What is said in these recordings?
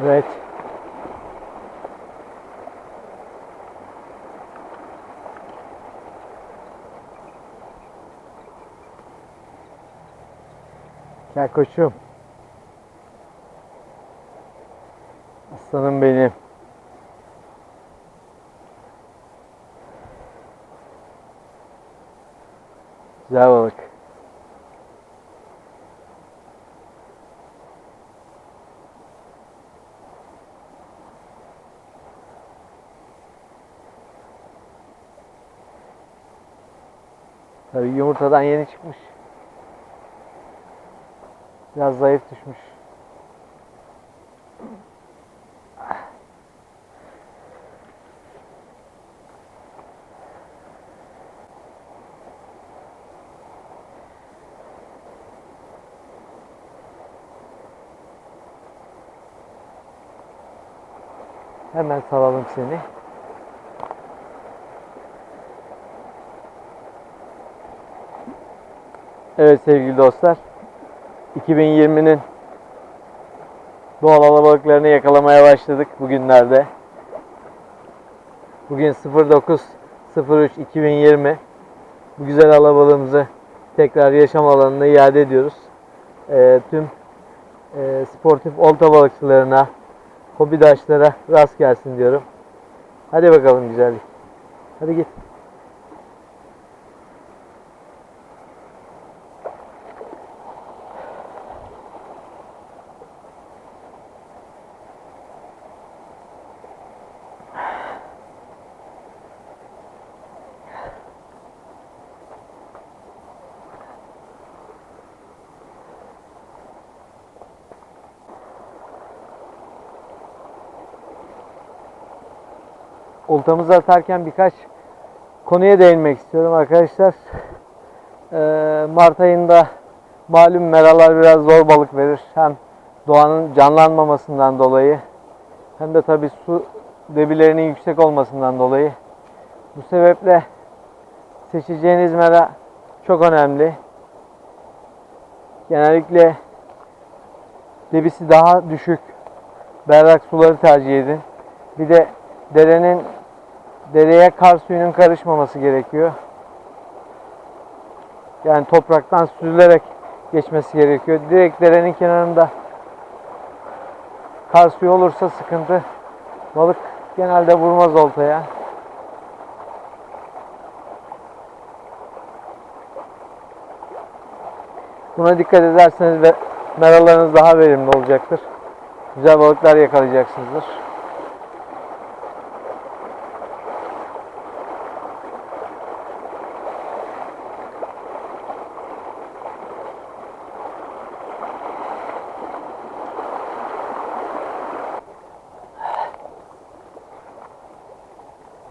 Evet. Gel koçum. Aslanım benim. Güzel balık. Tabii yumurtadan yeni çıkmış. Biraz zayıf düşmüş. Hemen salalım seni. Evet sevgili dostlar. 2020'nin doğal alabalıklarını yakalamaya başladık bugünlerde. Bugün 09.03.2020 bu güzel alabalığımızı tekrar yaşam alanına iade ediyoruz. Ee, tüm e, sportif olta balıkçılarına, hobidaşlara rast gelsin diyorum. Hadi bakalım güzellik. Hadi git. Oltamızı atarken birkaç konuya değinmek istiyorum arkadaşlar. Ee, Mart ayında malum meralar biraz zor balık verir. Hem doğanın canlanmamasından dolayı hem de tabi su debilerinin yüksek olmasından dolayı. Bu sebeple seçeceğiniz mera çok önemli. Genellikle debisi daha düşük berrak suları tercih edin. Bir de derenin dereye kar suyunun karışmaması gerekiyor. Yani topraktan süzülerek geçmesi gerekiyor. Direkt derenin kenarında kar suyu olursa sıkıntı. Balık genelde vurmaz oltaya. Buna dikkat ederseniz meralarınız daha verimli olacaktır. Güzel balıklar yakalayacaksınızdır.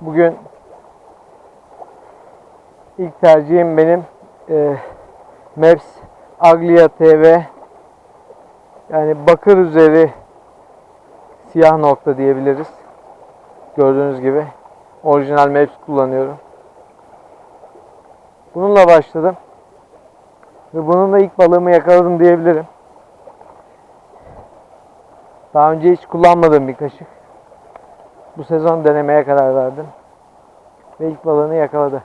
Bugün ilk tercihim benim e, Maps Aglia TV yani bakır üzeri siyah nokta diyebiliriz. Gördüğünüz gibi orijinal Maps kullanıyorum. Bununla başladım. Ve bununla ilk balığımı yakaladım diyebilirim. Daha önce hiç kullanmadığım bir kaşık. Bu sezon denemeye karar verdim. Ve ilk balığını yakaladı.